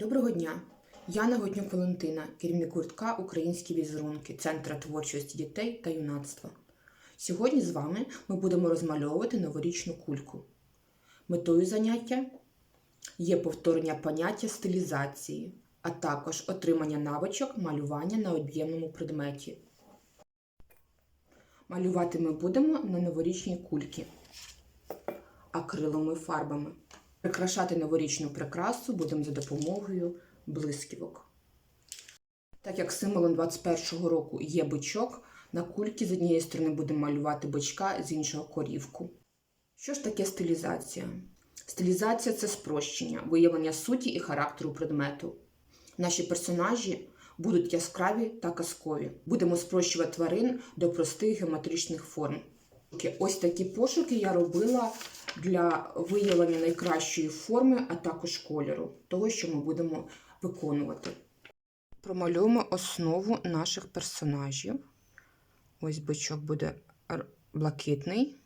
Доброго дня! Я Нагоднюк Валентина, керівник гуртка Українські візерунки Центра творчості дітей та юнацтва. Сьогодні з вами ми будемо розмальовувати новорічну кульку. Метою заняття є повторення поняття стилізації, а також отримання навичок малювання на об'ємному предметі. Малювати ми будемо на новорічній кульки акриловими фарбами. Прикрашати новорічну прикрасу будемо за допомогою блисківок. Так як символом 21-го року є бичок, на кульки з однієї сторони будемо малювати бичка, з іншого корівку. Що ж таке стилізація? Стилізація це спрощення, виявлення суті і характеру предмету. Наші персонажі будуть яскраві та казкові. Будемо спрощувати тварин до простих геометричних форм. Ось такі пошуки я робила для виявлення найкращої форми, а також кольору, того, що ми будемо виконувати. Промалюємо основу наших персонажів. Ось бичок буде блакитний.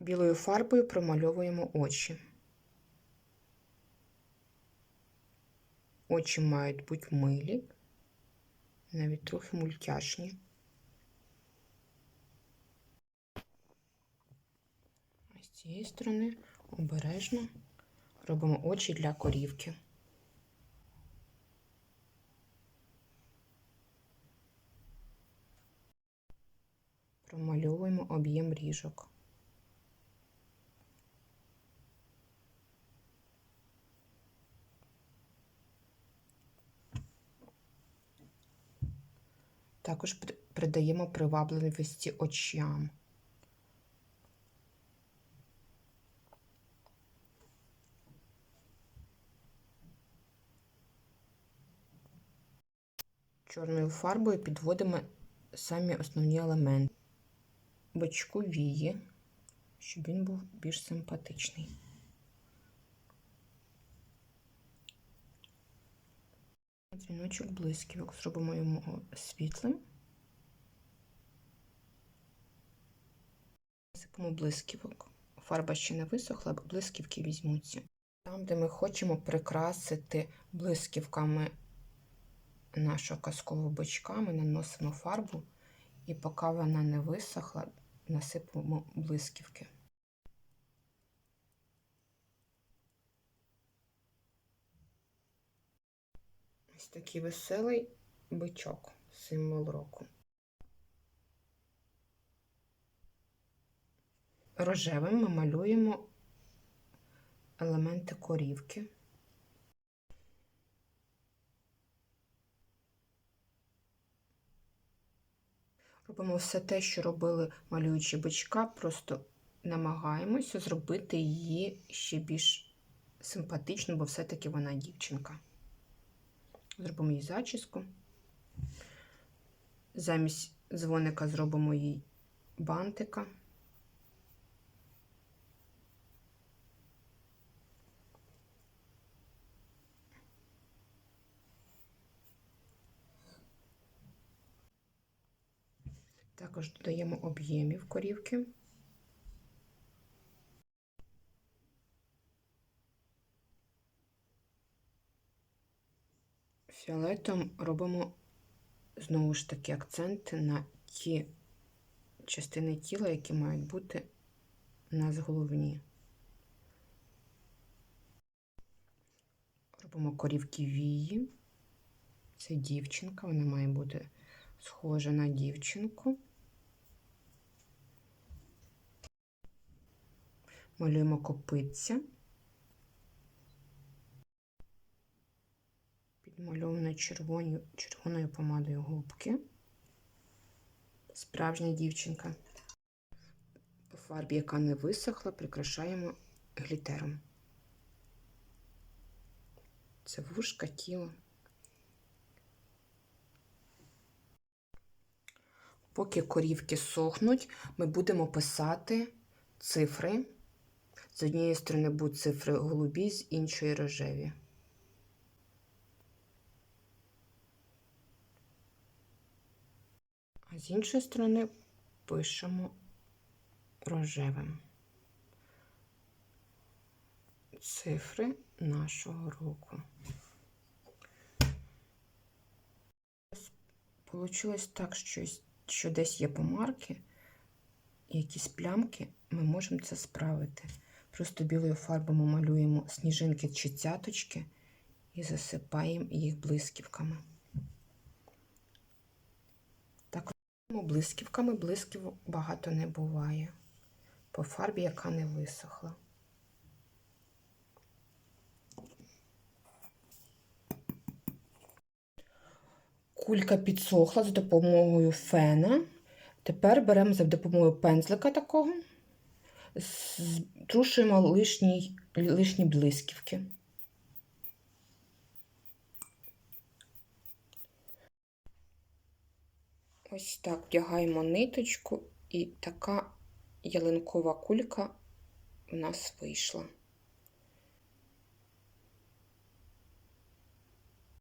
Білою фарбою промальовуємо очі. Очі мають бути милі, навіть трохи мультяшні. З цієї сторони обережно робимо очі для корівки. Промальовуємо об'єм ріжок. Також придаємо привабливості очам. Чорною фарбою підводимо самі основні елементи. Бочку вії, щоб він був більш симпатичний. Дзвіночок блисківок. Зробимо йому світлим. Насипемо блисківок. Фарба ще не висохла, блисківки візьмуться. Там, де ми хочемо прикрасити блисківками нашого казкового бичка, ми наносимо фарбу і поки вона не висохла, насипемо блисківки. Ось такий веселий бичок, символ року. Рожевим ми малюємо елементи корівки. Робимо все те, що робили малюючи бичка, просто намагаємося зробити її ще більш симпатичною, бо все-таки вона дівчинка. Зробимо їй зачіску. Замість дзвоника зробимо їй бантика. Також додаємо об'ємів корівки. Фіолетом робимо знову ж таки акценти на ті частини тіла, які мають бути у нас головні. Робимо корівки вії. Це дівчинка, вона має бути схожа на дівчинку. Малюємо копиця. Підмальовано червоною, червоною помадою губки. Справжня дівчинка. По фарбі, яка не висохла, прикрашаємо глітером. Це вушка, тіло. Поки корівки сохнуть, ми будемо писати цифри. З однієї сторони будуть цифри голубі, з іншої рожеві. А з іншої сторони пишемо рожевим. цифри нашого року. Получилось так, що, що десь є помарки, якісь плямки, ми можемо це справити. Просто білою фарбою малюємо сніжинки чи цяточки і засипаємо їх блисківками. Так, робимо блисківками, блисків багато не буває. По фарбі, яка не висохла. Кулька підсохла за допомогою фена. Тепер беремо за допомогою пензлика такого, трушуємо лишні, лишні блисківки. Ось так вдягаємо ниточку, і така ялинкова кулька в нас вийшла.